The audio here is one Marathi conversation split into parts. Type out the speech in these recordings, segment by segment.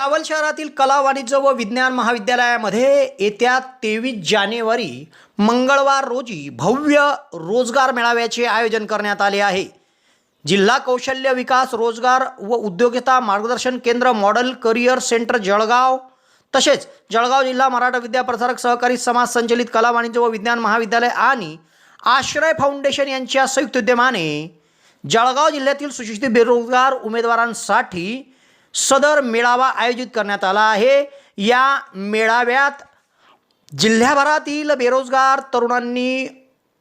चावल शहरातील कला वाणिज्य व विज्ञान महाविद्यालयामध्ये येत्या तेवीस जानेवारी मंगळवार रोजी भव्य रोजगार मेळाव्याचे आयोजन करण्यात आले आहे. जिल्हा कौशल्य विकास रोजगार व उद्योगिता मार्गदर्शन केंद्र मॉडेल करिअर सेंटर जळगाव तसेच जळगाव जिल्हा मराठा विद्याप्रसारक सहकारी समाज संचलित कला वाणिज्य व विज्ञान महाविद्यालय आणि आश्रय फाउंडेशन यांच्या संयुक्त उद्यमाने जळगाव जिल्ह्यातील सुशिक्षित बेरोजगार उमेदवारांसाठी सदर मेळावा आयोजित करण्यात आला आहे. या मेळाव्यात जिल्ह्याभरातील बेरोजगार तरुणांनी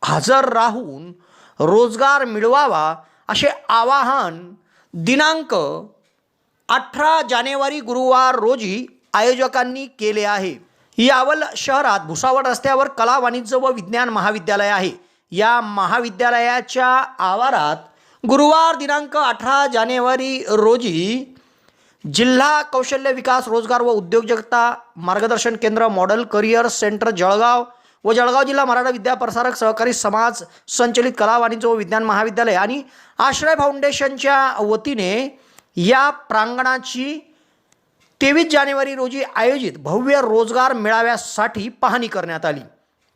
हजर राहून रोजगार मिळवावा असे आवाहन दिनांक अठरा जानेवारी गुरुवार रोजी आयोजकांनी केले आहे. यावल शहरात भुसावळ रस्त्यावर कला वाणिज्य व विज्ञान महाविद्यालय आहे. या महाविद्यालयाच्या आवारात गुरुवार दिनांक अठरा जानेवारी रोजी जिल्हा कौशल्य विकास रोजगार व उद्योजकता मार्गदर्शन केंद्र मॉडेल करिअर सेंटर जळगाव व जळगाव जिल्हा मराठा विद्या प्रसारक सहकारी समाज संचलित कला वाणिज्य व विज्ञान महाविद्यालय आणि आश्रय फाउंडेशनच्या वतीने या प्रांगणाची तेवीस जानेवारी रोजी आयोजित भव्य रोजगार मेळाव्यासाठी पाहणी करण्यात आली.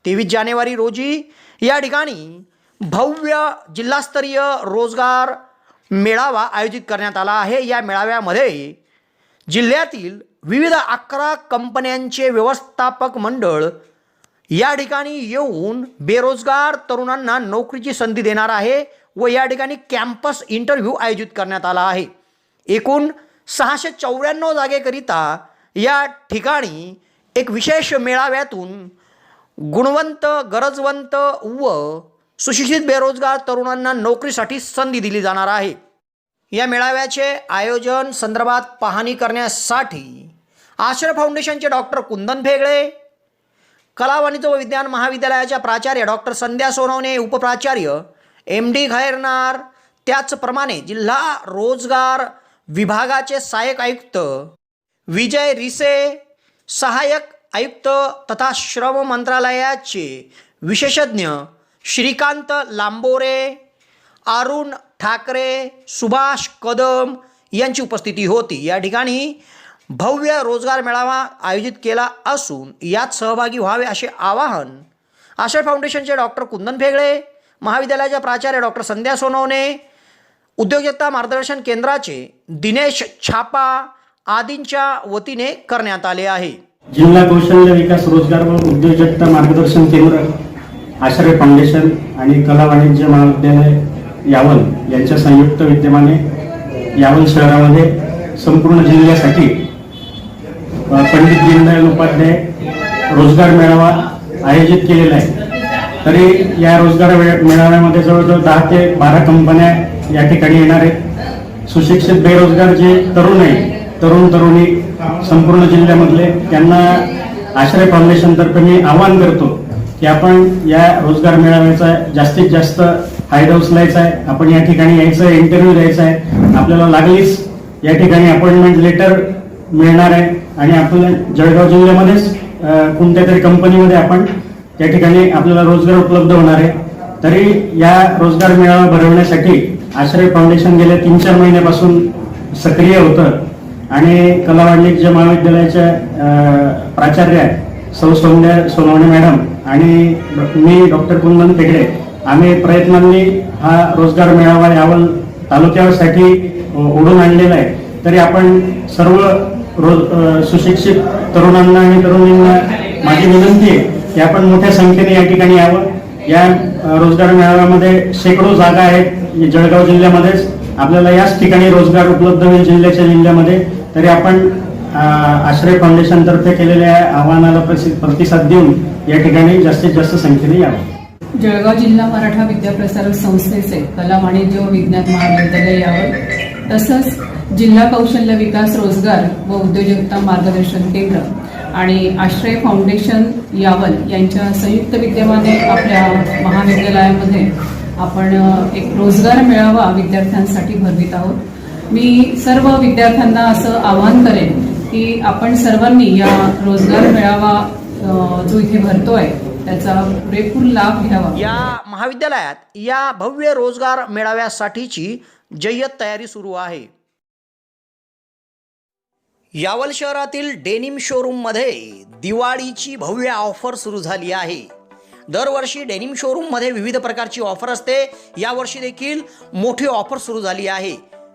तेवीस जानेवारी रोजी या ठिकाणी भव्य जिल्हास्तरीय रोजगार मेळावा आयोजित करण्यात आला आहे. या मेळाव्यामध्ये जिल्ह्यातील विविध अकरा कंपन्यांचे व्यवस्थापक मंडळ या ठिकाणी येऊन बेरोजगार तरुणांना नोकरीची संधी देणार आहे व या ठिकाणी कॅम्पस इंटरव्ह्यू आयोजित करण्यात आला आहे. एकूण सहाशे चौऱ्याण्णव जागेकरिता या ठिकाणी एक विशेष मेळाव्यातून गुणवंत गरजवंत व सुशिक्षित बेरोजगार तरुणांना नोकरीसाठी संधी दिली जाणार आहे. या मेळाव्याचे आयोजन संदर्भात पाहणी करण्यासाठी आश्रय फाउंडेशनचे डॉक्टर कुंदन भेगळे कला वाणिज्य व विज्ञान महाविद्यालयाच्या प्राचार्य डॉक्टर संध्या सोनवणे उपप्राचार्य एम डी खैरनार त्याचप्रमाणे जिल्हा रोजगार विभागाचे सहाय्यक आयुक्त विजय रिसे सहाय्यक आयुक्त तथा श्रम मंत्रालयाचे विशेषज्ञ श्रीकांत लांबोरे अरुण ठाकरे सुभाष कदम यांची उपस्थिती होती. या ठिकाणी भव्य रोजगार मेळावा आयोजित केला असून यात सहभागी व्हावे असे आवाहन आश्रय फाउंडेशनचे डॉक्टर कुंदन भेगळे महाविद्यालयाच्या प्राचार्य डॉक्टर संध्या सोनवणे उद्योजकता मार्गदर्शन केंद्राचे दिनेश छापा आदींच्या वतीने करण्यात आले आहे. जिल्हा कौशल्य विकास रोजगार व उद्योजकता मार्गदर्शन केंद्र आश्रय फाउंडेशन आणि कला वाणिज्य महाविद्यालय यावल यांच्या संयुक्त विद्यमाने यावल शहरामध्ये संपूर्ण जिल्ह्यासाठी पंडित दीनदयाल उपाध्याय रोजगार मेळावा आयोजित केलेला आहे. तरी या रोजगार मेळाव्यामध्ये जवळजवळ दहा ते बारा कंपन्या या ठिकाणी येणार आहेत. सुशिक्षित बेरोजगार जे तरुण आहे तरुण तरुणी संपूर्ण जिल्ह्यामधले त्यांना आश्रय फाउंडेशन तर्फे मी आवाहन करतो की आपण या रोजगार मेळाव्याचा जास्तीत जास्त फायदा उचलायचा आहे आपण या ठिकाणी यायचं इंटरव्ह्यू द्यायचा आहे आपल्याला लागलीच या ठिकाणी अपॉइंटमेंट लेटर मिळणार आहे. आणि आपल्या जळगाव जिल्ह्यामध्येच कोणत्या तरी कंपनीमध्ये आपण त्या ठिकाणी आपल्याला रोजगार उपलब्ध होणार आहे. तरी या रोजगार मेळावा भरवण्यासाठी आश्रय फाउंडेशन गेल्या तीन चार महिन्यापासून सक्रिय होतं. आणि कला वाणिज्य महाविद्यालयाच्या प्राचार्य सौ सौंद्या सोनवणे मॅडम आणि मी डॉक्टर कुंदन पेगडे आम्ही प्रयत्नांनी हा रोजगार मेळावा यावल तालुक्यासाठी ओढून आणलेला आहे. तरी आपण सर्व रोज सुशिक्षित तरुणांना आणि तरुणींना माझी विनंती आहे की आपण मोठ्या संख्येने या ठिकाणी यावं. या रोजगार मेळाव्यामध्ये शेकडो जागा आहेत जळगाव जिल्ह्यामध्येच. आपल्याला याच ठिकाणी रोजगार उपलब्ध होईल जिल्ह्याच्या जिल्ह्यामध्ये. तरी आपण आश्रय फाउंडेशनतर्फे केलेल्या आव्हानाला प्रसि- प्रतिसाद देऊन या ठिकाणी जास्तीत जास्त संख्येने यावं. जळगाव जिल्हा मराठा विद्याप्रसारक संस्थेचे कला वाणिज्य व विज्ञान महाविद्यालय यावर तसंच जिल्हा कौशल्य विकास रोजगार व उद्योजकता मार्गदर्शन केंद्र आणि आश्रय फाउंडेशन यावल यांच्या संयुक्त विद्यमाने आपल्या महाविद्यालयामध्ये आपण एक रोजगार मेळावा विद्यार्थ्यांसाठी भरवित आहोत. मी सर्व विद्यार्थ्यांना असं आवाहन करेन की आपण सर्वांनी या रोजगार मेळावा जो इथे भरतो आहे त्याचा पुरेपूर लाभ घ्यावा. या महाविद्यालयात या भव्य रोजगार मेळाव्यासाठीची जय्यत तयारी सुरू आहे. यावल शहरातील डेनिम शोरूममध्ये दिवाळीची भव्य ऑफर सुरू झाली आहे. दरवर्षी डेनिम शोरूममध्ये विविध प्रकारची ऑफर असते. यावर्षी देखील मोठी ऑफर सुरू झाली आहे.